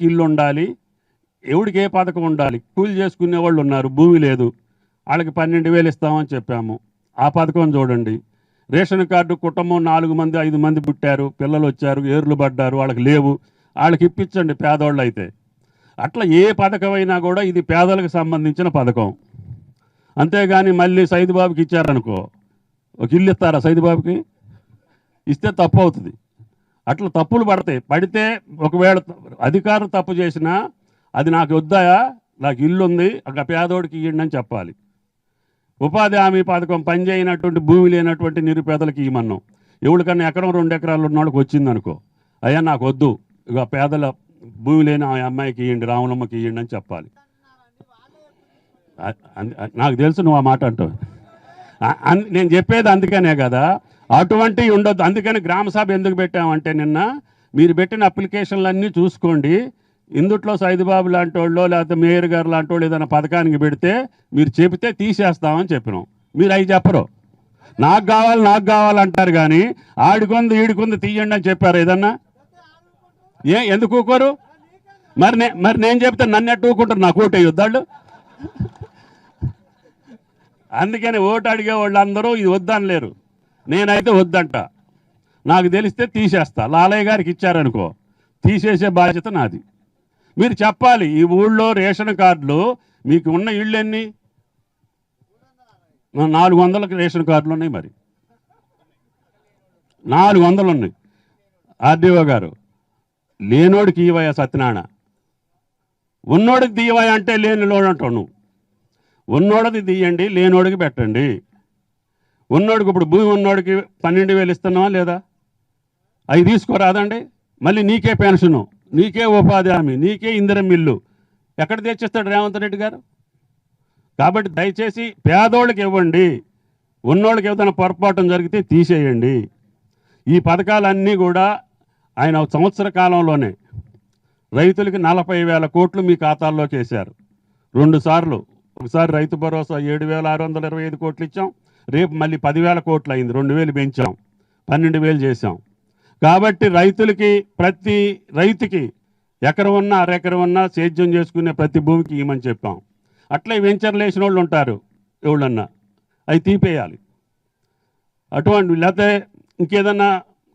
ఇల్లు ఉండాలి ఎవడికి ఏ పథకం ఉండాలి? కూలి చేసుకునే వాళ్ళు ఉన్నారు భూమి లేదు. వాళ్ళకి పన్నెండు వేలు ఇస్తామని చెప్పాము. ఆ పథకం చూడండి. రేషన్ కార్డు కుటుంబం నాలుగు మంది ఐదు మంది పుట్టారు పిల్లలు వచ్చారు ఏర్లు పడ్డారు వాళ్ళకి లేవు. వాళ్ళకి ఇప్పించండి పేదోళ్ళు అయితే. అట్లా ఏ పథకం అయినా కూడా ఇది పేదలకు సంబంధించిన పథకం. అంతేగాని మళ్ళీ సైదుబాబుకి ఇచ్చారనుకో ఒక ఇల్లు ఇస్తారా సైదుబాబుకి? ఇస్తే తప్పు అవుతుంది. అట్లా తప్పులు పడతాయి. పడితే ఒకవేళ అధికారం తప్పు చేసినా అది నాకు వద్దాయా? నాకు ఇల్లు ఉంది ఒక పేదోడికి ఇవ్వండి అని చెప్పాలి. ఉపాధి హామీ పథకం పనిచేయనటువంటి భూమి లేనటువంటి నిరుపేదలకు ఇవ్వమన్నాం. ఎవరికన్నా ఎకరం రెండు ఎకరాలు ఉన్నోళ్ళకి వచ్చిందనుకో అయ్యా నాకు వద్దు ఇక పేదల భూమి లేని ఆ అమ్మాయికి ఇవ్వండి రాములమ్మకి ఇవ్వండి అని చెప్పాలి. అ- నాకు తెలుసు నువ్వు ఆ మాట అంటావు. అన్- నేను చెప్పేది అందుకనే కదా అటువంటివి ఉండొద్దు. అందుకని గ్రామ సభ ఎందుకు పెట్టామంటే నిన్న మీరు పెట్టిన అప్లికేషన్లన్నీ చూసుకోండి. ఇందుట్లో సైదుబాబు లాంటి వాళ్ళు లేకపోతే మేయర్ గారు లాంటి వాళ్ళు ఏదైనా పథకానికి పెడితే మీరు చెబితే తీసేస్తామని చెప్పినాం. మీరు అవి చెప్పరు. నాకు కావాలి నాకు కావాలంటారు కానీ ఆడికొంది ఈడికొంది తీయండి అని చెప్పారు ఏదన్నా? ఏ ఎందుకు ఊకోరు? మరి నే మరి నేను చెప్తే నన్ను ఎట్టు ఊకుంటారు? నాకు ఓటు వేయొద్దాళ్ళు అందుకని ఓటు అడిగే వాళ్ళందరూ ఇది వద్దనలేరు నేనైతే వద్దంట. నాకు తెలిస్తే తీసేస్తా. లాలయ్య గారికి ఇచ్చారనుకో. తీసేసే బాధ్యత నాది. మీరు చెప్పాలి ఈ ఊళ్ళో రేషన్ కార్డులు మీకు ఉన్న ఇళ్ళు ఎన్ని నాలుగు వందలకి రేషన్ కార్డులు ఉన్నాయి మరి. నాలుగు వందలు ఉన్నాయి. ఆర్డీఓ గారు లేనోడికి ఇవయ సత్యనారాయణ. ఉన్నోడికి తీయవయ అంటే లేని అంటావు నువ్వు. ఉన్నోడిది తీయండి లేనోడికి పెట్టండి. ఉన్నోడికి ఇప్పుడు భూమి ఉన్నోడికి పన్నెండు వేలు ఇస్తున్నావా లేదా? అవి తీసుకోరాదండి. మళ్ళీ నీకే పెన్షను నీకే ఉపాధి హామీ నీకే ఇందిరం ఇల్లు. ఎక్కడ తెచ్చిస్తాడు రేవంత్ రెడ్డి గారు? కాబట్టి దయచేసి పేదోళ్ళకి ఇవ్వండి. ఉన్నోళ్ళకి ఏదైనా పొరపాటు జరిగితే తీసేయండి. ఈ పథకాలన్నీ కూడా ఆయన సంవత్సర కాలంలోనే రైతులకి నలభై వేల కోట్లు మీ ఖాతాల్లోకి వేశారు. రెండుసార్లు ఒకసారి రైతు భరోసా ఏడు వేల ఆరు వందల ఇరవై ఐదు కోట్లు ఇచ్చాం. రేపు మళ్ళీ పదివేల కోట్లు అయింది రెండు వేలు పెంచాం పన్నెండు వేలు చేసాం కాబట్టి రైతులకి ప్రతి రైతుకి ఎకరం ఉన్నా అరెకరం ఉన్నా సేద్యం చేసుకునే ప్రతి భూమికి ఇవ్వమని చెప్పాం. అట్లే వెంచర్లు వేసిన వాళ్ళు ఉంటారు ఎవళ్ళన్నా. అవి తీపేయాలి. అటువంటి లేకపోతే ఇంకేదన్నా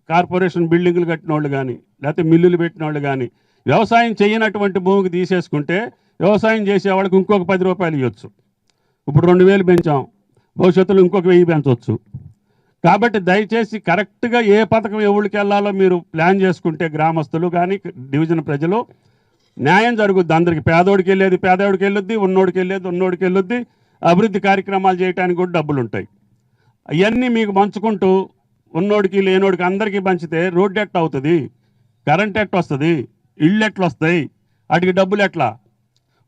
కార్పొరేషన్ బిల్డింగులు కట్టిన వాళ్ళు కానీ లేకపోతే మిల్లులు పెట్టిన వాళ్ళు కానీ వ్యవసాయం చేయనటువంటి భూమికి తీసేసుకుంటే వ్యవసాయం చేసే వాళ్ళకి ఇంకొక పది రూపాయలు ఇవ్వచ్చు. ఇప్పుడు రెండు వేలు పెంచాం భవిష్యత్తులో ఇంకొక వెయ్యి పెంచవచ్చు కాబట్టి దయచేసి కరెక్ట్గా ఏ పథకం ఎవరికి వెళ్ళాలో మీరు ప్లాన్ చేసుకుంటే గ్రామస్తులు కానీ డివిజన్ ప్రజలు న్యాయం జరుగుద్ది. అందరికి పేదోడికి వెళ్ళేది పేదోడికి వెళ్ళొద్ది ఉన్నోడికి వెళ్ళేది ఉన్నోడికి వెళ్ళొద్ది. అభివృద్ధి కార్యక్రమాలు చేయడానికి కూడా డబ్బులు ఉంటాయి అవన్నీ మీకు పంచుకుంటూ ఉన్నోడికి లేనోడికి అందరికీ పంచితే రోడ్డు ఎట్ట అవుతుంది? కరెంట్ ఎట్ట వస్తుంది? ఇళ్ళు ఎట్లా వస్తాయి? వాటికి డబ్బులు ఎట్లా?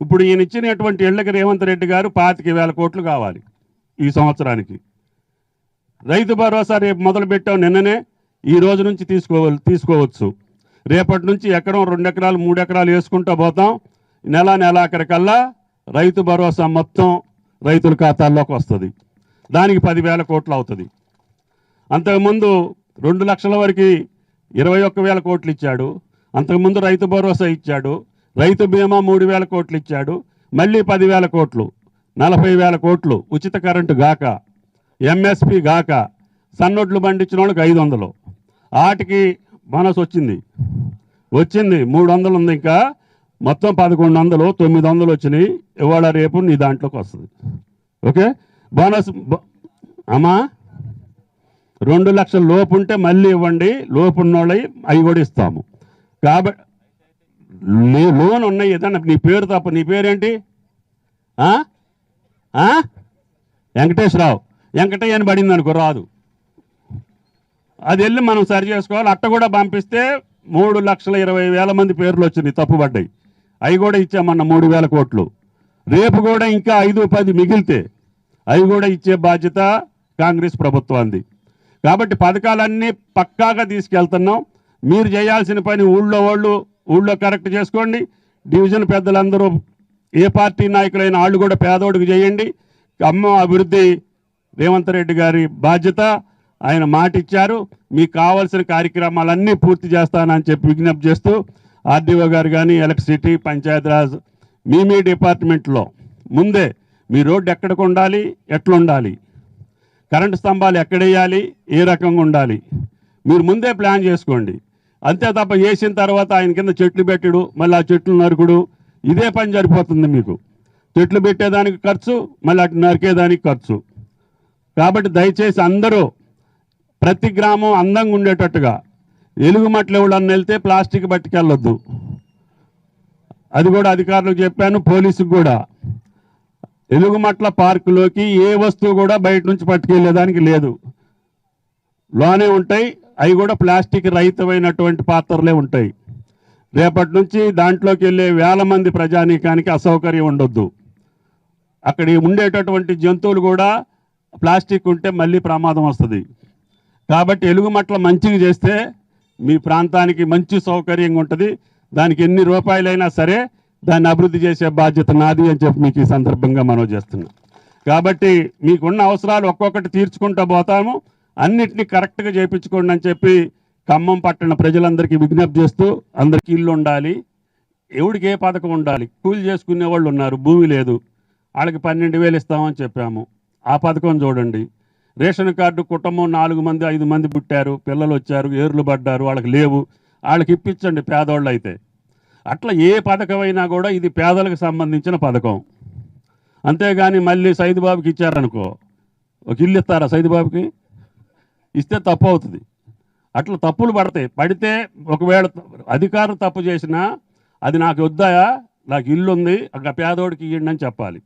ఇప్పుడు ఈయన ఇచ్చినటువంటి ఇళ్ళకి రేవంత్ రెడ్డి గారు పాతిక వేల కోట్లు కావాలి. ఈ సంవత్సరానికి. రైతు భరోసా రేపు మొదలు పెట్టాం నిన్ననే ఈ రోజు నుంచి తీసుకో తీసుకోవచ్చు. రేపటి నుంచి ఎకరం రెండు ఎకరాలు మూడు ఎకరాలు వేసుకుంటూ పోతాం. నెల నెలాఖరికల్లా రైతు భరోసా మొత్తం రైతుల ఖాతాల్లోకి వస్తుంది. దానికి పదివేల కోట్లు అవుతుంది. అంతకుముందు రెండు లక్షల వరకు ఇరవై ఒక్క వేల కోట్లు ఇచ్చాడు. అంతకుముందు రైతు భరోసా ఇచ్చాడు. రైతు బీమా మూడు వేల కోట్లు ఇచ్చాడు. మళ్ళీ పదివేల కోట్లు. నలభై వేల కోట్లు ఉచిత కరెంటు గాక ఎంఎస్పి గాక సన్నొడ్లు పండించిన వాళ్ళకి ఐదు వందలు ఆటికి బోనస్ వచ్చింది. వచ్చింది మూడు వందలు ఉంది ఇంకా. మొత్తం పదకొండు వందలు తొమ్మిది వందలు వచ్చినాయి. ఇవాళ రేపు నీ దాంట్లోకి వస్తుంది. ఓకే? బోనస్ అమ్మా? రెండు లక్షల లోపు ఉంటే మళ్ళీ ఇవ్వండి. లోపు ఉన్నోళ్ళవి అవి కూడా ఇస్తాము. కాబట్టి లోన్ ఉన్నాయి ఏదన్నా నీ పేరు తప్ప నీ పేరేంటి? ఆ? వెంకటేశ్వరరావు. వెంకటయ్య అని పడింది అనుకో రాదు. అది వెళ్ళి మనం సరి చేసుకోవాలి. అట్ట కూడా పంపిస్తే మూడు లక్షల ఇరవై వేల మంది పేర్లు వచ్చినాయి తప్పుపడ్డాయి అవి కూడా ఇచ్చామన్న మూడు వేల కోట్లు. రేపు కూడా ఇంకా ఐదు పది మిగిలితే అవి కూడా ఇచ్చే బాధ్యత కాంగ్రెస్ ప్రభుత్వాన్ని కాబట్టి పథకాలన్నీ పక్కాగా తీసుకెళ్తున్నాం. మీరు చేయాల్సిన పని ఊళ్ళో వాళ్ళు ఊళ్ళో కరెక్ట్ చేసుకోండి. డివిజన్ పెద్దలందరూ ఏ పార్టీ నాయకులైన వాళ్ళు కూడా పేదోడికి చేయండి. అమ్మ అభివృద్ధి రేవంత్ రెడ్డి గారి బాధ్యత. ఆయన మాట ఇచ్చారు మీకు కావాల్సిన కార్యక్రమాలన్నీ పూర్తి చేస్తానని చెప్పి విజ్ఞప్తి చేస్తూ ఆర్డీఓ గారు కానీ ఎలక్ట్రిసిటీ పంచాయతీరాజ్ మీ మీ డిపార్ట్మెంట్లో ముందే మీ రోడ్డు ఎక్కడికి ఉండాలి ఎట్లా ఉండాలి కరెంటు స్తంభాలు ఎక్కడేయాలి ఏ రకంగా ఉండాలి మీరు ముందే ప్లాన్ చేసుకోండి. అంతే తప్ప వేసిన తర్వాత ఆయన కింద చెట్లు పెట్టుడు మళ్ళీ ఆ చెట్లు నరుకుడు ఇదే పని సరిపోతుంది మీకు. చెట్లు పెట్టేదానికి ఖర్చు మళ్ళీ అటు నరికేదానికి ఖర్చు. కాబట్టి దయచేసి అందరూ ప్రతి గ్రామం అందంగా ఉండేటట్టుగా ఎలుగుమట్లు ఎవడన్నా వెళ్తే ప్లాస్టిక్ పట్టుకెళ్ళొద్దు. అది కూడా అధికారులకు చెప్పాను పోలీసుకు కూడా. ఎలుగుమట్ల పార్కులోకి ఏ వస్తువు కూడా బయట నుంచి పట్టుకెళ్ళేదానికి లేదు. లోనే ఉంటాయి అవి కూడా ప్లాస్టిక్ రహితమైనటువంటి పాత్రలే ఉంటాయి. రేపటి నుంచి దాంట్లోకి వెళ్ళే వేల మంది ప్రజానీకానికి అసౌకర్యం ఉండొద్దు. అక్కడ ఉండేటటువంటి జంతువులు కూడా ప్లాస్టిక్ ఉంటే మళ్ళీ ప్రమాదం వస్తుంది. కాబట్టి ఎలుగుమట్ల మంచిగా చేస్తే మీ ప్రాంతానికి మంచి సౌకర్యంగా ఉంటుంది. దానికి ఎన్ని రూపాయలైనా సరే దాన్ని అభివృద్ధి చేసే బాధ్యత నాది అని చెప్పి మీకు ఈ సందర్భంగా మనం చేస్తున్నాం. కాబట్టి మీకున్న అవసరాలు ఒక్కొక్కటి తీర్చుకుంటూ పోతాము. అన్నిటినీ కరెక్ట్గా చేయించుకోండి అని చెప్పి ఖమ్మం పట్టణ ప్రజలందరికీ విజ్ఞప్తి చేస్తూ అందరికీ ఇల్లు ఉండాలి. ఎవడికి ఏ పథకం ఉండాలి? కూలి చేసుకునే వాళ్ళు ఉన్నారు భూమి లేదు. వాళ్ళకి పన్నెండు వేలు ఇస్తామని చెప్పాము. ఆ పథకం చూడండి. రేషన్ కార్డు కుటుంబం నాలుగు మంది ఐదు మంది పుట్టారు పిల్లలు వచ్చారు ఏర్లు పడ్డారు వాళ్ళకి లేవు. వాళ్ళకి ఇప్పించండి పేదోళ్ళు అయితే. అట్లా ఏ పథకం అయినా కూడా ఇది పేదలకు సంబంధించిన పథకం. అంతేగాని మళ్ళీ సైదుబాబుకి ఇచ్చారనుకో. ఒక ఇల్లు ఇస్తారా సైదుబాబుకి? ఇస్తే తప్పు అవుతుంది. అట్లా తప్పులు పడతాయి. పడితే ఒకవేళ అధికారులు తప్పు చేసినా అది నాకు వద్దాయా? నాకు ఇల్లు ఉంది అక్కడ పేదోడికి ఇవ్వండి అని చెప్పాలి.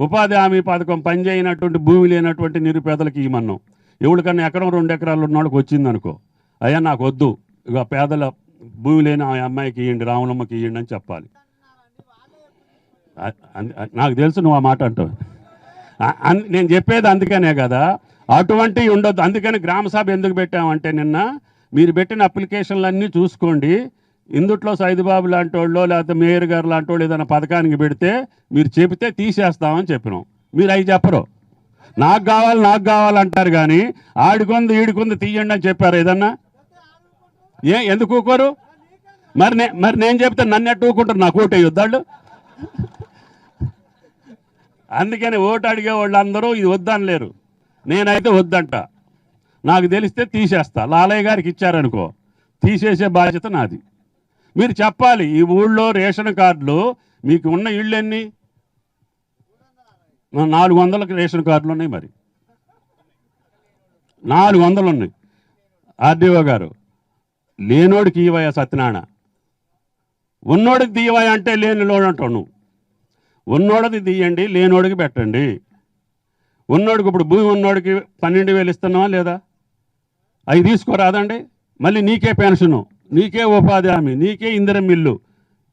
ఉపాధి హామీ పథకం పనిచేయనటువంటి భూమి లేనటువంటి నిరుపేదలకు ఇవ్వమన్నాం. ఎవరికన్నా ఎకరం రెండు ఎకరాలు ఉన్న వాళ్ళకి అయ్యా నాకు వద్దు ఇక పేదల భూమి లేని ఆ అమ్మాయికి ఇవ్వండి రాములమ్మకి ఇవ్వండి అని చెప్పాలి. నాకు తెలుసు నువ్వు ఆ మాట అంటావు. అన్- నేను చెప్పేది అందుకనే కదా అటువంటివి ఉండొద్దు. అందుకని గ్రామ సభ ఎందుకు పెట్టామంటే నిన్న మీరు పెట్టిన అప్లికేషన్లన్నీ చూసుకోండి. ఇందుట్లో సైదుబాబు లాంటి వాళ్ళు లేకపోతే మేయర్ గారు లాంటి వాళ్ళు ఏదైనా పథకానికి పెడితే మీరు చెబితే తీసేస్తామని చెప్పినాం. మీరు అవి చెప్పరు. నాకు కావాలి నాకు కావాలంటారు కానీ ఆడికొంది ఈడికొంది తీయండి అని చెప్పారు ఏదన్నా? ఏ ఎందుకు ఊకోరు? మరి నే మరి నేను చెప్తే నన్ను ఎట్టు ఊకుంటారు? నాకు ఓటు వేయొద్దాళ్ళు అందుకని ఓటు అడిగే వాళ్ళందరూ ఇది వద్దనలేరు నేనైతే వద్దంట. నాకు తెలిస్తే తీసేస్తా. లాలయ్య గారికి ఇచ్చారనుకో. తీసేసే బాధ్యత నాది. మీరు చెప్పాలి ఈ ఊళ్ళో రేషన్ కార్డులు మీకు ఉన్న ఇళ్ళు ఎన్ని నాలుగు వందలకు రేషన్ కార్డులు ఉన్నాయి మరి. నాలుగు వందలు ఉన్నాయి. ఆర్డీఓ గారు లేనోడికి ఇవయ సత్యనారాయణ. ఉన్నోడికి తీయవయ అంటే లేని అంటావు నువ్వు. ఉన్నోడిది తీయండి లేనోడికి పెట్టండి. ఉన్నోడికి ఇప్పుడు భూమి ఉన్నోడికి పన్నెండు వేలు ఇస్తున్నావా లేదా? అవి తీసుకోరాదండి. మళ్ళీ నీకే పెన్షను నీకే ఉపాధి హామీ నీకే ఇందిరం ఇల్లు.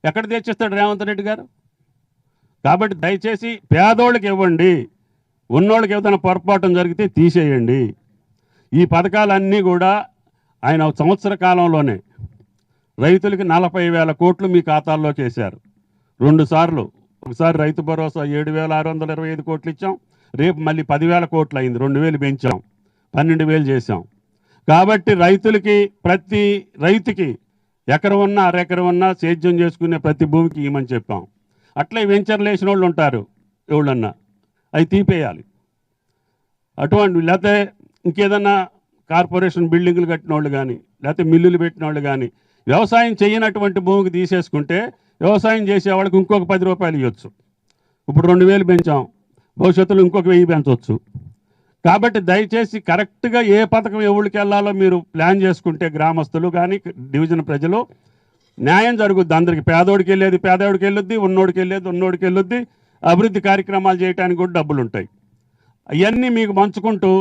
ఎక్కడ తెచ్చిస్తాడు రేవంత్ రెడ్డి గారు? కాబట్టి దయచేసి పేదోళ్ళకి ఇవ్వండి. ఉన్నోళ్ళకి ఏదైనా పొరపాటు జరిగితే తీసేయండి. ఈ పథకాలన్నీ కూడా ఆయన సంవత్సర కాలంలోనే రైతులకి నలభై వేల కోట్లు మీ ఖాతాల్లోకి వేశారు. రెండుసార్లు ఒకసారి రైతు భరోసా ఏడు వేల ఆరు వందల ఇరవై ఐదు కోట్లు ఇచ్చాం. రేపు మళ్ళీ పదివేల కోట్లు అయింది రెండు వేలు పెంచాం పన్నెండు వేలు చేసాం కాబట్టి రైతులకి ప్రతి రైతుకి ఎకరం ఉన్నా అరెకరం ఉన్నా సేద్యం చేసుకునే ప్రతి భూమికి ఇవ్వమని చెప్పాం. అట్లే వెంచర్లు వేసిన వాళ్ళు ఉంటారు ఎవళ్ళన్నా. అవి తీపేయాలి. అటువంటి లేకపోతే ఇంకేదన్నా కార్పొరేషన్ బిల్డింగులు కట్టిన వాళ్ళు కానీ లేకపోతే మిల్లులు పెట్టిన వాళ్ళు కానీ వ్యవసాయం చేయనటువంటి భూమికి తీసేసుకుంటే వ్యవసాయం చేసే వాళ్ళకి ఇంకొక పది రూపాయలు ఇవ్వచ్చు. ఇప్పుడు రెండు వేలు పెంచాం భవిష్యత్తులో ఇంకొక వెయ్యి పెంచవచ్చు కాబట్టి దయచేసి కరెక్ట్గా ఏ పథకం ఎవరికి వెళ్ళాలో మీరు ప్లాన్ చేసుకుంటే గ్రామస్తులు కానీ డివిజన్ ప్రజలు న్యాయం జరుగుద్ది. అందరికి పేదోడికి వెళ్ళేది పేదోడికి వెళ్ళొద్ది ఉన్నోడికి వెళ్ళేది ఉన్నోడికి వెళ్ళొద్ది. అభివృద్ధి కార్యక్రమాలు చేయడానికి కూడా డబ్బులు ఉంటాయి అవన్నీ మీకు పంచుకుంటూ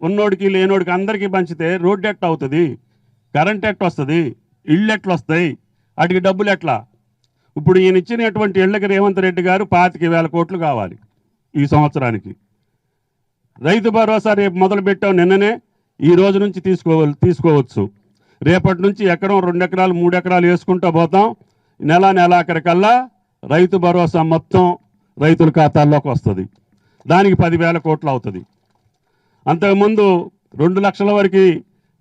ఉన్నోడికి లేనోడికి అందరికీ పంచితే రోడ్డు ఎట్లా అవుతుంది కరెంట్ ఎట్ట వస్తుంది ఇళ్ళు ఎట్లా వస్తాయి వాటికి డబ్బులు ఎట్లా? ఇప్పుడు ఈయన ఇచ్చినటువంటి ఇళ్ళకి రేవంత్ రెడ్డి గారు పాతిక వేల కోట్లు కావాలి. ఈ సంవత్సరానికి. రైతు భరోసా రేపు మొదలు పెట్టాం నిన్ననే ఈ రోజు నుంచి తీసుకో తీసుకోవచ్చు. రేపటి నుంచి ఎకరం రెండు ఎకరాలు మూడు ఎకరాలు వేసుకుంటూ పోతాం. నెల నెలాఖరికల్లా రైతు భరోసా మొత్తం రైతుల ఖాతాల్లోకి వస్తుంది. దానికి పదివేల కోట్లు అవుతుంది. అంతకుముందు రెండు లక్షల వరకు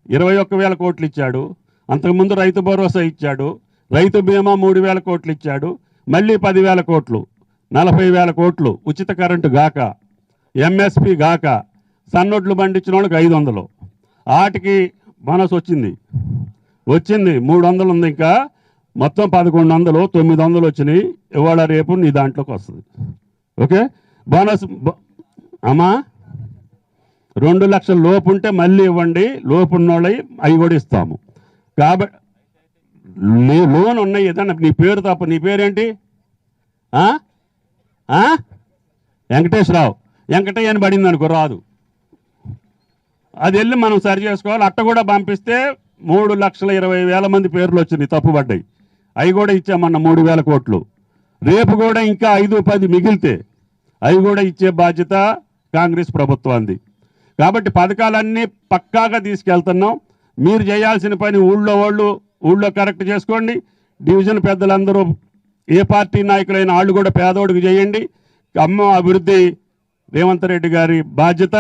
ఇరవై ఒక్క వేల కోట్లు ఇచ్చాడు. అంతకుముందు రైతు భరోసా ఇచ్చాడు. రైతు బీమా మూడు వేల కోట్లు ఇచ్చాడు. మళ్ళీ పదివేల కోట్లు. నలభై వేల కోట్లు ఉచిత కరెంటు గాక ఎంఎస్పి గాక సన్నొడ్లు పండించిన వాళ్ళకి ఐదు వందలు ఆటికి బోనస్ వచ్చింది. వచ్చింది మూడు వందలు ఉంది ఇంకా. మొత్తం పదకొండు వందలు తొమ్మిది వందలు వచ్చినాయి. ఇవాళ రేపు నీ దాంట్లోకి వస్తుంది. ఓకే? బోనస్ అమ్మా? రెండు లక్షల లోపు ఉంటే మళ్ళీ ఇవ్వండి. లోపు ఉన్నోళ్ళవి అవి కూడా ఇస్తాము. కాబట్టి లోన్ ఉన్నాయి ఏదన్నా? నీ పేరు తప్ప. నీ పేరేంటి? ఆ? వెంకటేశ్వరరావు. వెంకటయ్య అని పడింది అనుకో రాదు. అది వెళ్ళి మనం సరి చేసుకోవాలి. అట్ట కూడా పంపిస్తే మూడు లక్షల ఇరవై వేల మంది పేర్లు వచ్చినాయి తప్పుపడ్డాయి. అవి కూడా ఇచ్చామన్న మూడు వేల కోట్లు. రేపు కూడా ఇంకా ఐదు పది మిగిలితే అవి కూడా ఇచ్చే బాధ్యత కాంగ్రెస్ ప్రభుత్వాన్ని కాబట్టి పథకాలన్నీ పక్కాగా తీసుకెళ్తున్నాం. మీరు చేయాల్సిన పని ఊళ్ళో వాళ్ళు ఊళ్ళో కరెక్ట్ చేసుకోండి. డివిజన్ పెద్దలందరూ ఏ పార్టీ నాయకులైన వాళ్ళు కూడా పేదోడికి చేయండి. అమ్మ అభివృద్ధి రేవంత్ రెడ్డి గారి బాధ్యత.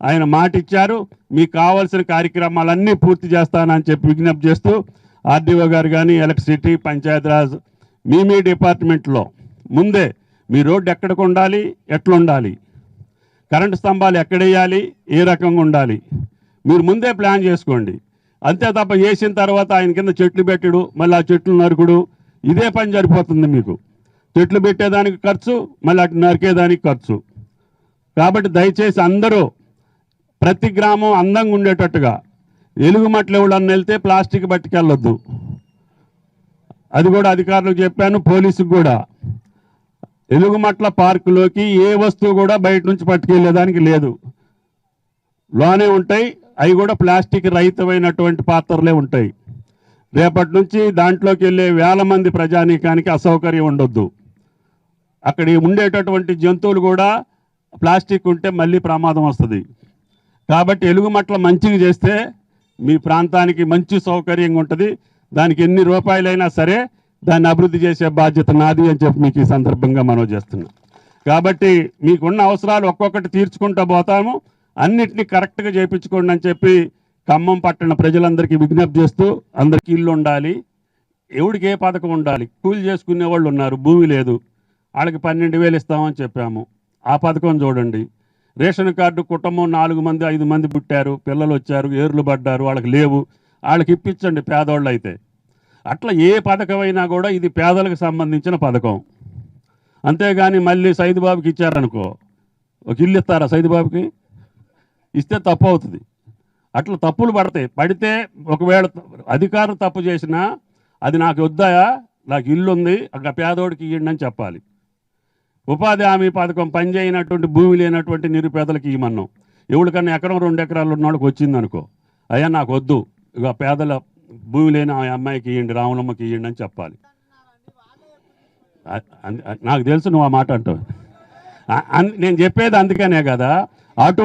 ఆయన మాట ఇచ్చారు. మీకు కావాల్సిన కార్యక్రమాలన్నీ పూర్తి చేస్తానని చెప్పి విజ్ఞప్తి చేస్తూ ఆర్డీఓ గారు కానీ ఎలక్ట్రిసిటీ పంచాయతీరాజ్ మీ మీ డిపార్ట్మెంట్లో ముందే మీ రోడ్డు ఎక్కడికి ఉండాలి ఎట్లా ఉండాలి కరెంటు స్తంభాలు ఎక్కడేయాలి ఏ రకంగా ఉండాలి మీరు ముందే ప్లాన్ చేసుకోండి. అంతే తప్ప వేసిన తర్వాత ఆయన కింద చెట్లు పెట్టుడు మళ్ళీ ఆ చెట్లు నరుకుడు ఇదే పని సరిపోతుంది మీకు. చెట్లు పెట్టేదానికి ఖర్చు మళ్ళీ అటు నరికేదానికి ఖర్చు. కాబట్టి దయచేసి అందరూ ప్రతి గ్రామం అందంగా ఉండేటట్టుగా ఎలుగుమట్లు ఎవడన్నా వెళ్తే ప్లాస్టిక్ పట్టుకెళ్ళొద్దు. అది కూడా అధికారులకు చెప్పాను పోలీసుకు కూడా. ఎలుగుమట్ల పార్కులోకి ఏ వస్తువు కూడా బయట నుంచి పట్టుకెళ్ళేదానికి లేదు. లోనే ఉంటాయి అవి కూడా ప్లాస్టిక్ రహితమైనటువంటి పాత్రలే ఉంటాయి. రేపటి నుంచి దాంట్లోకి వెళ్ళే వేల మంది ప్రజానీకానికి అసౌకర్యం ఉండొద్దు. అక్కడ ఉండేటటువంటి జంతువులు కూడా ప్లాస్టిక్ ఉంటే మళ్ళీ ప్రమాదం వస్తుంది. కాబట్టి ఎలుగుమట్ల మంచిగా చేస్తే మీ ప్రాంతానికి మంచి సౌకర్యంగా ఉంటుంది. దానికి ఎన్ని రూపాయలైనా సరే దాన్ని అభివృద్ధి చేసే బాధ్యత నాది అని చెప్పి మీకు ఈ సందర్భంగా మనం చేస్తున్నాం. కాబట్టి మీకున్న అవసరాలు ఒక్కొక్కటి తీర్చుకుంటూ పోతాము. అన్నిటినీ కరెక్ట్గా చేయించుకోండి అని చెప్పి ఖమ్మం పట్టణ ప్రజలందరికీ విజ్ఞప్తి చేస్తూ అందరికీ ఇల్లు ఉండాలి. ఎవడికి ఏ పథకం ఉండాలి? కూలి చేసుకునే వాళ్ళు ఉన్నారు భూమి లేదు. వాళ్ళకి పన్నెండు వేలు ఇస్తామని చెప్పాము. ఆ పథకం చూడండి. రేషన్ కార్డు కుటుంబం నాలుగు మంది ఐదు మంది పుట్టారు పిల్లలు వచ్చారు ఏర్లు పడ్డారు వాళ్ళకి లేవు. వాళ్ళకి ఇప్పించండి పేదోళ్ళు అయితే. అట్లా ఏ పథకమైనా కూడా ఇది పేదలకు సంబంధించిన పథకం. అంతేగాని మళ్ళీ సైదుబాబుకి ఇచ్చారనుకో ఒక ఇల్లు ఇస్తారా సైదుబాబుకి? ఇస్తే తప్పు అవుతుంది. అట్లా తప్పులు పడతాయి. పడితే ఒకవేళ అధికారులు తప్పు చేసినా అది నాకు వద్దాయా? నాకు ఇల్లు ఉంది అక్కడ పేదోడికి ఇవ్వండి అని చెప్పాలి. ఉపాధి హామీ పథకం పనిచేయనటువంటి భూమి లేనటువంటి నిరుపేదలకు ఇవ్వమన్నాం. ఎవరికన్నా ఎకరం రెండు ఎకరాలు ఉన్న వాళ్ళకి వచ్చింది అనుకో అయ్యా నాకు వద్దు. ఇక పేదల భూమి లేని ఆ అమ్మాయికి ఇవ్వండి రాములమ్మకి ఇవ్వండి అని చెప్పాలి. అ- నాకు తెలుసు నువ్వు ఆ మాట అంటావు. నేను చెప్పేది అందుకనే కదా. అటువంటి